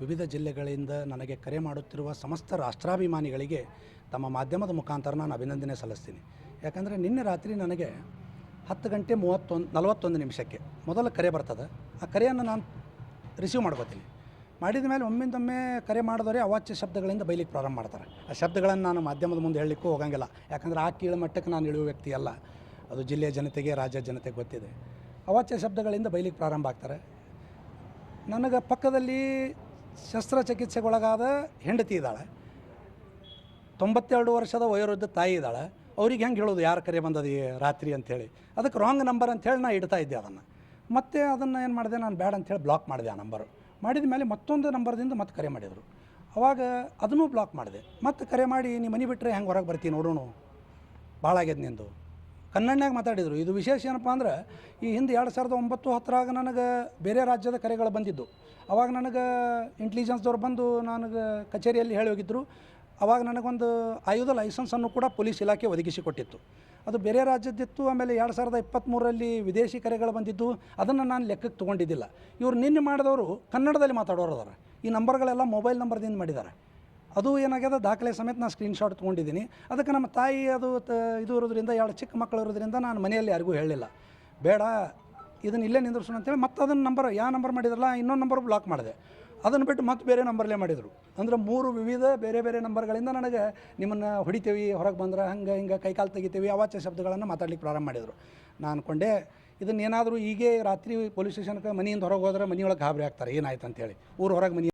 ವಿವಿಧ ಜಿಲ್ಲೆಗಳಿಂದ ನನಗೆ ಕರೆ ಮಾಡುತ್ತಿರುವ ಸಮಸ್ತ ರಾಷ್ಟ್ರಾಭಿಮಾನಿಗಳಿಗೆ ತಮ್ಮ ಮಾಧ್ಯಮದ ಮುಖಾಂತರ ನಾನು ಅಭಿನಂದನೆ ಸಲ್ಲಿಸ್ತೀನಿ. ಯಾಕಂದರೆ ನಿನ್ನೆ ರಾತ್ರಿ ನನಗೆ ಹತ್ತು ಗಂಟೆ ಮೂವತ್ತೊಂದು, ನಲವತ್ತೊಂದು ನಿಮಿಷಕ್ಕೆ ಮೊದಲ ಕರೆ ಬರ್ತದೆ. ಆ ಕರೆಯನ್ನು ನಾನು ರಿಸೀವ್ ಮಾಡ್ಕೋತೀನಿ. ಮಾಡಿದ ಮೇಲೆ ಒಮ್ಮಿಂದೊಮ್ಮೆ ಕರೆ ಮಾಡಿದವರೆ ಅವಾಚ್ಯ ಶಬ್ದಗಳಿಂದ ಬೈಲಿಕ್ಕೆ ಪ್ರಾರಂಭ ಮಾಡ್ತಾರೆ. ಆ ಶಬ್ದಗಳನ್ನು ನಾನು ಮಾಧ್ಯಮದ ಮುಂದೆ ಹೇಳಲಿಕ್ಕೂ ಹೋಗಂಗಿಲ್ಲ. ಯಾಕಂದರೆ ಆ ಕೀಳು ಮಟ್ಟಕ್ಕೆ ನಾನು ಇಳುವ ವ್ಯಕ್ತಿ ಅಲ್ಲ. ಅದು ಜಿಲ್ಲೆಯ ಜನತೆಗೆ ರಾಜ್ಯ ಜನತೆಗೆ ಗೊತ್ತಿದೆ. ಅವಾಚ್ಯ ಶಬ್ದಗಳಿಂದ ಬೈಲಿಕ್ಕೆ ಪ್ರಾರಂಭ ಆಗ್ತಾರೆ. ನನಗೆ ಪಕ್ಕದಲ್ಲಿ ಶಸ್ತ್ರಚಿಕಿತ್ಸೆಗೊಳಗಾದ ಹೆಂಡತಿ ಇದ್ದಾಳೆ. ತೊಂಬತ್ತೆರಡು ವರ್ಷದ ವಯೋವೃದ್ಧ ತಾಯಿ ಇದ್ದಾಳೆ. ಅವ್ರಿಗೆ ಹೆಂಗೆ ಹೇಳೋದು, ಯಾರು ಕರೆ ಬಂದದ ರಾತ್ರಿ ಅಂಥೇಳಿ ಅದಕ್ಕೆ ರಾಂಗ್ ನಂಬರ್ ಅಂಥೇಳಿ ನಾನು ಇಡ್ತಾ ಇದ್ದೆ ಅದನ್ನು. ಮತ್ತೆ ಅದನ್ನು ಏನು ಮಾಡಿದೆ, ನಾನು ಬೇಡ ಅಂಥೇಳಿ ಬ್ಲಾಕ್ ಮಾಡಿದೆ ಆ ನಂಬರು ಮಾಡಿದ ಮೇಲೆ ಮತ್ತೊಂದು ನಂಬರ್ದಿಂದ ಮತ್ತೆ ಕರೆ ಮಾಡಿದರು. ಅವಾಗ ಅದನ್ನೂ ಬ್ಲಾಕ್ ಮಾಡಿದೆ. ಮತ್ತೆ ಕರೆ ಮಾಡಿ, ನೀ ಮನೆ ಬಿಟ್ಟರೆ ಹೆಂಗೆ ಹೊರಗೆ ಬರ್ತೀನಿ ನೋಡೋಣ? ಭಾಳ ಆಗ್ಯದ ನಿಂದು. ಕನ್ನಡನ್ಯಾಗ ಮಾತಾಡಿದರು. ಇದು ವಿಶೇಷ ಏನಪ್ಪ ಅಂದ್ರೆ, ಈ ಹಿಂದೆ ಎರಡು ಸಾವಿರದ ಒಂಬತ್ತು ಹತ್ತರಾಗ ನನಗೆ ಬೇರೆ ರಾಜ್ಯದ ಕರೆಗಳು ಬಂದಿದ್ದು. ಅವಾಗ ನನಗೆ ಇಂಟೆಲಿಜೆನ್ಸ್ದವ್ರು ಬಂದು ನನಗೆ ಕಚೇರಿಯಲ್ಲಿ ಹೇಳಿ ಹೋಗಿದ್ದರು ಅವಾಗ ನನಗೊಂದು ಆಯುಧ ಲೈಸೆನ್ಸನ್ನು ಕೂಡ ಪೊಲೀಸ್ ಇಲಾಖೆ ಒದಗಿಸಿ ಕೊಟ್ಟಿತ್ತು. ಅದು ಬೇರೆ ರಾಜ್ಯದ್ದಿತ್ತು, ಆಮೇಲೆ ಎರಡು ಸಾವಿರದ ಇಪ್ಪತ್ತ್ಮೂರರಲ್ಲಿ ವಿದೇಶಿ ಕರೆಗಳು ಬಂದಿದ್ದು, ಅದನ್ನು ನಾನು ಲೆಕ್ಕಕ್ಕೆ ತೊಗೊಂಡಿದ್ದಿಲ್ಲ. ಇವರು ನಿನ್ನೆ ಮಾಡಿದವರು ಕನ್ನಡದಲ್ಲಿ ಮಾತಾಡೋರು ಅದಾರೆ. ಈ ನಂಬರ್ಗಳೆಲ್ಲ ಮೊಬೈಲ್ ನಂಬರ್ದಿಂದ ಮಾಡಿದ್ದಾರೆ ಅದು ಏನಾಗ್ಯದ? ದಾಖಲೆ ಸಮೇತ ನಾನು ಸ್ಕ್ರೀನ್ಶಾಟ್ ತೊಗೊಂಡಿದ್ದೀನಿ. ಅದಕ್ಕೆ ನಮ್ಮ ತಾಯಿ ಅದು ತ, ಇದು ಇರೋದ್ರಿಂದ ಎರಡು ಚಿಕ್ಕ ಮಕ್ಕಳು ಇರೋದ್ರಿಂದ ನಾನು ಮನೆಯಲ್ಲಿ ಯಾರಿಗೂ ಹೇಳಲಿಲ್ಲ. ಬೇಡ, ಇದನ್ನು ಇಲ್ಲೇ ನಿಂದ್ರಿಸೋಣ ಅಂತೇಳಿ ಮತ್ತೆ ಅದನ್ನು ನಂಬರ್ ಯಾವ ನಂಬರ್ ಮಾಡಿದ್ರಲ್ಲ, ಇನ್ನೊಂದು ನಂಬರ್ ಬ್ಲಾಕ್ ಮಾಡಿದೆ. ಅದನ್ನು ಬಿಟ್ಟು ಮತ್ತೆ ಬೇರೆ ನಂಬರ್ಲೇ ಮಾಡಿದರು. ಅಂದರೆ ಮೂರು ವಿವಿಧ ಬೇರೆ ಬೇರೆ ನಂಬರ್ಗಳಿಂದ ನನಗೆ ನಿಮ್ಮನ್ನು ಹೊಡಿತೀವಿ, ಹೊರಗೆ ಬಂದ್ರೆ ಹಂಗೆ ಹಿಂಗೆ ಕೈಕಾಲು ತೆಗಿತೀವಿ, ಅವಾಚ್ಯ ಶಬ್ದಗಳನ್ನು ಮಾತಾಡ್ಲಿಕ್ಕೆ ಪ್ರಾರಂಭ ಮಾಡಿದರು. ನಾನು ಅಂದ್ಕೊಂಡೆ ಇದನ್ನೇನಾದರೂ ಹೀಗೆ ರಾತ್ರಿ ಪೊಲೀಸ್ ಸ್ಟೇಷನ್ಗೆ ಮನೆಯಿಂದ ಹೊರಗೆ ಹೋದ್ರೆ ಮನೆಯೊಳಗೆ ಗಾಬರಿ ಆಗ್ತಾರೆ, ಏನಾಯ್ತು ಅಂತೇಳಿ. ಊರು ಹೊರಗೆ ಮನೆ